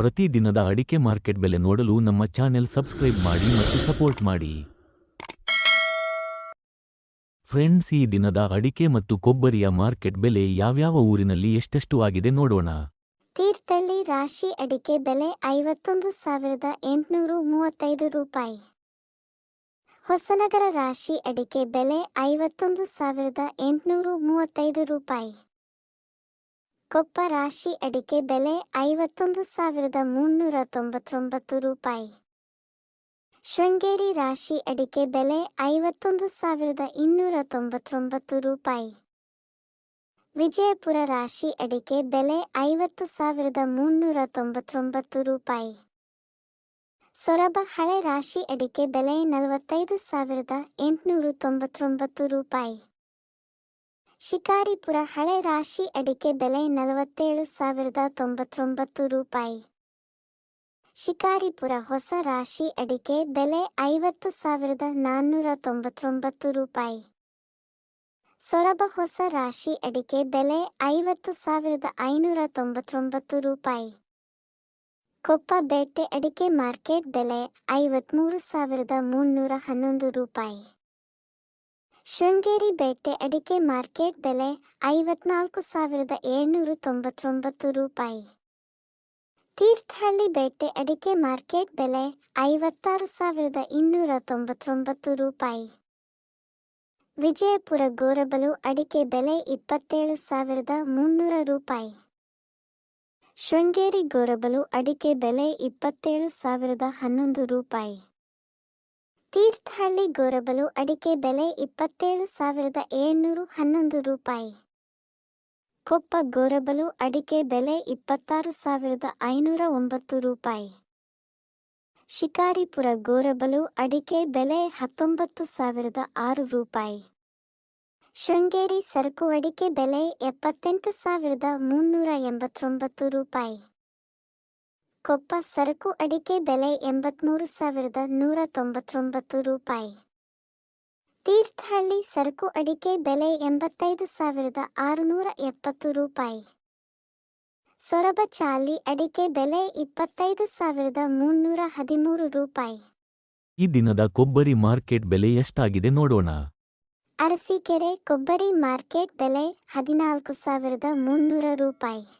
ಪ್ರತಿ ದಿನದ ಅಡಿಕೆ ಮಾರ್ಕೆಟ್ ಬೆಲೆ ನೋಡಲು ನಮ್ಮ ಚಾನೆಲ್ ಸಬ್ಸ್ಕ್ರೈಬ್ ಮಾಡಿ ಮತ್ತು ಸಪೋರ್ಟ್ ಮಾಡಿ. ಫ್ರೆಂಡ್ಸ್, ಈ ದಿನದ ಅಡಿಕೆ ಮತ್ತು ಕೊಬ್ಬರಿಯ ಮಾರ್ಕೆಟ್ ಬೆಲೆ ಯಾವ್ಯಾವ ಊರಿನಲ್ಲಿ ಎಷ್ಟೆಷ್ಟು ಆಗಿದೆ ನೋಡೋಣ. ತೀರ್ಥಹಳ್ಳಿ ರಾಶಿ ಅಡಿಕೆ ಬೆಲೆ ಐವತ್ತೊಂದು ಸಾವಿರದ ಎಂಟುನೂರು ಮೂವತ್ತೈದು ರೂಪಾಯಿ. ಹೊಸನಗರ ರಾಶಿ ಅಡಿಕೆ ಬೆಲೆ ಐವತ್ತೊಂದು ಸಾವಿರದ ಎಂಟುನೂರು ಮೂವತ್ತೈದು ರೂಪಾಯಿ. ಕೊಪ್ಪ ರಾಶಿ ಅಡಿಕೆ ಬೆಲೆ ಐವತ್ತೊಂದು ಸಾವಿರದ ಮುನ್ನೂರ ತೊಂಬತ್ತೊಂಬತ್ತು ರೂಪಾಯಿ. ಶೃಂಗೇರಿ ರಾಶಿ ಅಡಿಕೆ ಬೆಲೆ ಐವತ್ತೊಂದು ಸಾವಿರದ ಇನ್ನೂರ ತೊಂಬತ್ತೊಂಬತ್ತು ರೂಪಾಯಿ. ವಿಜಯಪುರ ರಾಶಿ ಅಡಿಕೆ ಬೆಲೆ ಐವತ್ತು ಸಾವಿರದ ಮುನ್ನೂರ ತೊಂಬತ್ತೊಂಬತ್ತು ರೂಪಾಯಿ. ಸೊರಬ ಹಳೆ ರಾಶಿ ಅಡಿಕೆ ಬೆಲೆ ನಲವತ್ತೈದು ಸಾವಿರದ ಎಂಟುನೂರು ತೊಂಬತ್ತೊಂಬತ್ತು ರೂಪಾಯಿ. ಶಿಕಾರಿಪುರ ಹಳೆ ರಾಶಿ ಅಡಿಕೆ ಬೆಲೆ ನಲವತ್ತೇಳು ಸಾವಿರದ ತೊಂಬತ್ತೊಂಬತ್ತು ರೂಪಾಯಿ. ಶಿಕಾರಿಪುರ ಹೊಸ ರಾಶಿ ಅಡಿಕೆ ಬೆಲೆ ಐವತ್ತು ಸಾವಿರದ ನಾನ್ನೂರ ತೊಂಬತ್ತೊಂಬತ್ತು ರೂಪಾಯಿ. ಸೊರಬ ಹೊಸ ರಾಶಿ ಅಡಿಕೆ ಬೆಲೆ ಐವತ್ತು ಸಾವಿರದ ಐನೂರ ತೊಂಬತ್ತೊಂಬತ್ತು ರೂಪಾಯಿ. ಕೊಪ್ಪ ಬೇಟೆ ಅಡಿಕೆ ಮಾರ್ಕೆಟ್ ಬೆಲೆ ಐವತ್ತ್ಮೂರು ಸಾವಿರದ ಮುನ್ನೂರ ಹನ್ನೊಂದು ರೂಪಾಯಿ. ಶೃಂಗೇರಿ ಬೇಟೆ ಅಡಿಕೆ ಮಾರ್ಕೆಟ್ ಬೆಲೆ ಐವತ್ನಾಲ್ಕು ಸಾವಿರದ ಏಳ್ನೂರ ತೊಂಬತ್ತೊಂಬತ್ತು ರೂಪಾಯಿ. ತೀರ್ಥಹಳ್ಳಿ ಬೇಟೆ ಅಡಿಕೆ ಮಾರ್ಕೆಟ್ ಬೆಲೆ ಐವತ್ತಾರು ಸಾವಿರದ ಇನ್ನೂರ ತೊಂಬತ್ತೊಂಬತ್ತು ರೂಪಾಯಿ. ವಿಜಯಪುರ ಗೋರಬಲು ಅಡಿಕೆ ಬೆಲೆ ಇಪ್ಪತ್ತೇಳು ಸಾವಿರದ ಮುನ್ನೂರ ರೂಪಾಯಿ. ಶೃಂಗೇರಿ ಗೋರಬಲು ಅಡಿಕೆ ಬೆಲೆ ಇಪ್ಪತ್ತೇಳು ಸಾವಿರದ ಹನ್ನೊಂದು ರೂಪಾಯಿ. ತೀರ್ಥಹಳ್ಳಿ ಗೋರಬಲು ಅಡಿಕೆ ಬೆಲೆ ಇಪ್ಪತ್ತೇಳು ಸಾವಿರದ ಏಳ್ನೂರು ಹನ್ನೊಂದು ರೂಪಾಯಿ. ಕೊಪ್ಪ ಗೋರಬಲು ಅಡಿಕೆ ಬೆಲೆ ಇಪ್ಪತ್ತಾರು ಸಾವಿರದ ಐನೂರ ಒಂಬತ್ತು ರೂಪಾಯಿ. ಶಿಕಾರಿಪುರ ಗೋರಬಲು ಅಡಿಕೆ ಬೆಲೆ ಹತ್ತೊಂಬತ್ತು ಸಾವಿರದ ಆರು ರೂಪಾಯಿ. ಶೃಂಗೇರಿ ಸರಕು ಅಡಿಕೆ ಬೆಲೆ ಎಪ್ಪತ್ತೆಂಟು ಸಾವಿರದ ಮುನ್ನೂರ ಎಂಬತ್ತೊಂಬತ್ತು ರೂಪಾಯಿ. ಕೊಪ್ಪ ಸರಕು ಅಡಿಕೆ ಬೆಲೆ ಎಂಬತ್ಮೂರು ಸಾವಿರದ ನೂರ ತೊಂಬತ್ತೊಂಬತ್ತು ರೂಪಾಯಿ. ತೀರ್ಥಹಳ್ಳಿ ಸರಕು ಅಡಿಕೆ ಬೆಲೆ ಎಂಬತ್ತೈದು ಸಾವಿರದ ಆರುನೂರ ಎಪ್ಪತ್ತು ರೂಪಾಯಿ. ಸೊರಬ ಚಾಲಿ ಅಡಿಕೆ ಬೆಲೆ ಇಪ್ಪತ್ತೈದು ಸಾವಿರದ ಮುನ್ನೂರ ಹದಿಮೂರು ರೂಪಾಯಿ. ಈ ದಿನದ ಕೊಬ್ಬರಿ ಮಾರ್ಕೆಟ್ ಬೆಲೆ ಎಷ್ಟಾಗಿದೆ ನೋಡೋಣ. ಅರಸೀಕೆರೆ ಕೊಬ್ಬರಿ ಮಾರ್ಕೆಟ್ ಬೆಲೆ ಹದಿನಾಲ್ಕು ಸಾವಿರದ ಮುನ್ನೂರ ರೂಪಾಯಿ.